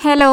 Hello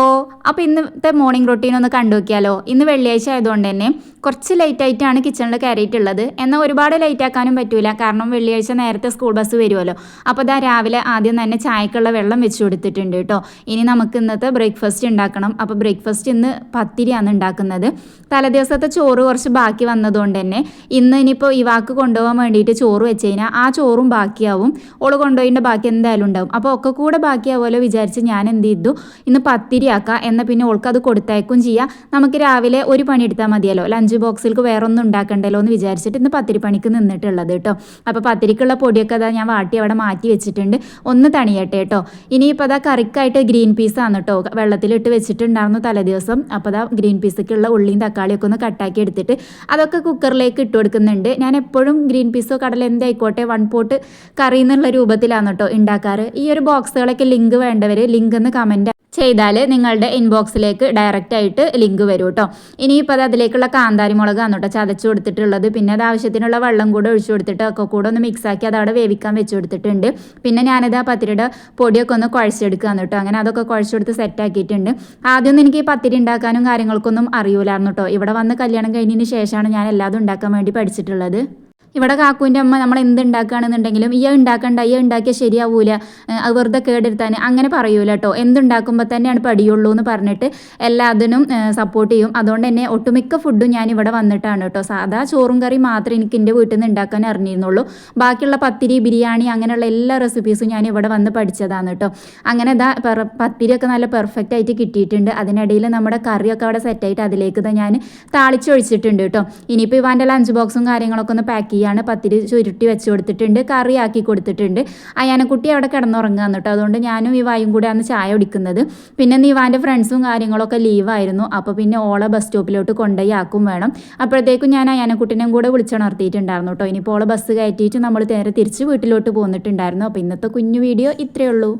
അപ്പോൾ ഇന്നത്തെ morning routine ഒന്ന് കണ്ടു നോക്കിയാലോ ഇന്ന് വെള്ളിയാഴ്ച ആയതുകൊണ്ട് തന്നെ കുറച്ച് ലൈറ്റായിട്ടാണ് കിച്ചണിൽ കയറിയിട്ടുള്ളത് എന്നാൽ ഒരുപാട് ലൈറ്റാക്കാനും പറ്റൂല. കാരണം വെള്ളിയാഴ്ച നേരത്തെ സ്കൂൾ ബസ് വരുമല്ലോ അപ്പോൾ ഇതാ രാവിലെ ആദ്യം തന്നെ ചായക്കുള്ള വെള്ളം വെച്ച് കൊടുത്തിട്ടുണ്ട് കേട്ടോ. ഇനി നമുക്ക് ഇന്നത്തെ ബ്രേക്ക്ഫാസ്റ്റ് ഉണ്ടാക്കണം. അപ്പോൾ ബ്രേക്ക്ഫാസ്റ്റ് ഇന്ന് പത്തിരിയാണ് ഉണ്ടാക്കുന്നത്. തലേദിവസത്തെ ചോറ് കുറച്ച് ബാക്കി വന്നതുകൊണ്ട് തന്നെ ഇന്ന് ഇനിയിപ്പോൾ ഈ വാക്ക് കൊണ്ടുപോകാൻ വേണ്ടിയിട്ട് ചോറ് വെച്ച് കഴിഞ്ഞാൽ ആ ചോറും ബാക്കിയാവും. ഓൾ കൊണ്ടുപോയിന്റെ ബാക്കി എന്തായാലും ഉണ്ടാവും. അപ്പോൾ ഒക്കെ കൂടെ ബാക്കിയാവുമല്ലോ വിചാരിച്ച് ഞാൻ എന്ത് ചെയ്തു? ഇന്ന് പത്തിരിയാക്കാം. എന്നാൽ പിന്നെ ഓൾക്ക് അത് കൊടുത്തയക്കും ചെയ്യാം. നമുക്ക് രാവിലെ ഒരു പണി എടുത്താൽ മതിയല്ലോ. ലഞ്ച് ബോക്സിലേക്ക് വേറെ ഒന്നും ഉണ്ടാക്കണ്ടല്ലോ എന്ന് വിചാരിച്ചിട്ട് ഇന്ന് പത്തിരിപ്പണിക്ക് നിന്നിട്ടുള്ളത് കേട്ടോ. അപ്പോൾ പത്തിരിക്കുള്ള പൊടിയൊക്കെ അതാ ഞാൻ വാട്ടി അവിടെ മാറ്റി വെച്ചിട്ടുണ്ട്. ഒന്ന് തണിയട്ടെ കേട്ടോ. ഇനിയിപ്പോൾ അതാ കറിക്കായിട്ട് ഗ്രീൻ പീസാണ് കേട്ടോ. വെള്ളത്തിലിട്ട് വെച്ചിട്ടുണ്ടായിരുന്നു തലേദിവസം. അപ്പോൾ അതാ ഗ്രീൻ പീസൊക്കെയുള്ള ഉള്ളിയും തക്കാളിയൊക്കെ ഒന്ന് കട്ടാക്കി എടുത്തിട്ട് അതൊക്കെ കുക്കറിലേക്ക് ഇട്ട് കൊടുക്കുന്നുണ്ട്. ഞാൻ എപ്പോഴും ഗ്രീൻ പീസോ കടല എന്തായിക്കോട്ടെ വൺ പോട്ട് കറി എന്നുള്ള രൂപത്തിലാണ് കേട്ടോ ഉണ്ടാക്കാറ്. ഈ ഒരു ബോക്സുകളൊക്കെ ലിങ്ക് വേണ്ടവർ ലിങ്ക് എന്ന് കമന്റ് ചെയ്താൽ നിങ്ങളുടെ ഇൻബോക്സിലേക്ക് ഡയറക്റ്റ് ആയിട്ട് ലിങ്ക് വരും കേട്ടോ. ഇനിയിപ്പോൾ അത് അതിലേക്കുള്ള കാന്താരി മുളകാണ് അന്നോട്ട് ചതച്ച് കൊടുത്തിട്ടുള്ളത്. പിന്നെ അത് ആവശ്യത്തിനുള്ള വെള്ളം കൂടെ ഒഴിച്ചു കൊടുത്തിട്ട് ഒക്കെ കൂടെ ഒന്ന് മിക്സ് ആക്കി അത് അവിടെ വേവിക്കാൻ വെച്ച് കൊടുത്തിട്ടുണ്ട്. പിന്നെ ഞാനത് ആ പത്തിരിയുടെ പൊടിയൊക്കെ ഒന്ന് കുഴച്ചെടുക്കുക എന്നിട്ടോ അങ്ങനെ അതൊക്കെ കുഴച്ചെടുത്ത് സെറ്റ് ആക്കിയിട്ടുണ്ട്. ആദ്യമൊന്നും എനിക്ക് ഈ പത്തിരി ഉണ്ടാക്കാനും കാര്യങ്ങൾക്കൊന്നും അറിയൂലായിരുന്നു കേട്ടോ ഇവിടെ വന്ന് കല്യാണം കഴിഞ്ഞതിന് ശേഷമാണ് ഞാൻ എല്ലാതും ഉണ്ടാക്കാൻ വേണ്ടി പഠിച്ചിട്ടുള്ളത്. ഇവിടെ കാക്കുവിന്റെ അമ്മ നമ്മൾ എന്ത് ഉണ്ടാക്കുകയാണെന്നുണ്ടെങ്കിലും ഈ ഉണ്ടാക്കണ്ട ഈ ഉണ്ടാക്കിയാൽ ശരിയാവൂല അത് വെറുതെ കേടെടുത്താൻ അങ്ങനെ പറയൂല കേട്ടോ എന്തുണ്ടാക്കുമ്പോൾ തന്നെയാണ് പടിയുള്ളൂ എന്ന് പറഞ്ഞിട്ട് എല്ലാത്തിനും സപ്പോർട്ട് ചെയ്യും. അതുകൊണ്ട് തന്നെ ഒട്ടുമിക്ക ഫുഡും ഞാൻ ഇവിടെ വന്നിട്ടാണ് കേട്ടോ സാധാ ചോറും കറി മാത്രം എനിക്ക് എന്റെ വീട്ടിൽ നിന്ന് ഉണ്ടാക്കാൻ അറിഞ്ഞിരുന്നുള്ളൂ. ബാക്കിയുള്ള പത്തിരി ബിരിയാണി അങ്ങനെയുള്ള എല്ലാ റെസിപ്പീസും ഞാൻ ഇവിടെ വന്ന് പഠിച്ചതാണ് കേട്ടോ അങ്ങനെ ഇതാ പത്തിരിയൊക്കെ നല്ല പെർഫെക്റ്റ് ആയിട്ട് കിട്ടിയിട്ടുണ്ട്. അതിനിടയിൽ നമ്മുടെ കറിയൊക്കെ അവിടെ സെറ്റായിട്ട് അതിലേക്ക് ഞാൻ താളിച്ചൊഴിച്ചിട്ടുണ്ട് കേട്ടോ ഇനിയിപ്പോൾ ഇവാന്റെ ലഞ്ച് ബോക്സും കാര്യങ്ങളൊക്കെ ഒന്ന് പാക്ക് ചെയ്യുക കറിയാണ് പത്തിരി ചുരുട്ടി വെച്ച് കൊടുത്തിട്ടുണ്ട് കറി ആക്കി കൊടുത്തിട്ടുണ്ട്. അയാനക്കുട്ടി അവിടെ കിടന്നുറങ്ങുകയാണ് കേട്ടോ. അതുകൊണ്ട് ഞാനും ഈ വായും കൂടെ അന്ന് ചായ കുടിക്കുന്നത്. പിന്നെ നിവാന്റെ ഫ്രണ്ട്സും കാര്യങ്ങളൊക്കെ ലീവായിരുന്നു അപ്പോൾ പിന്നെ ഓളെ ബസ് സ്റ്റോപ്പിലോട്ട് കൊണ്ടുപോയി ആക്കും വേണം. അപ്പോഴത്തേക്കും ഞാൻ അയാനക്കുട്ടിനെയും കൂടെ വിളിച്ചുണർത്തിയിട്ടുണ്ടായിരുന്നു കേട്ടോ. ഇനിയിപ്പോൾ ഓളെ ബസ് കയറ്റിയിട്ട് നമ്മൾ നേരെ തിരിച്ച് വീട്ടിലോട്ട് പോന്നിട്ടുണ്ടായിരുന്നു. അപ്പോൾ ഇന്നത്തെ കുഞ്ഞു വീഡിയോ ഇത്രയേ ഉള്ളൂ.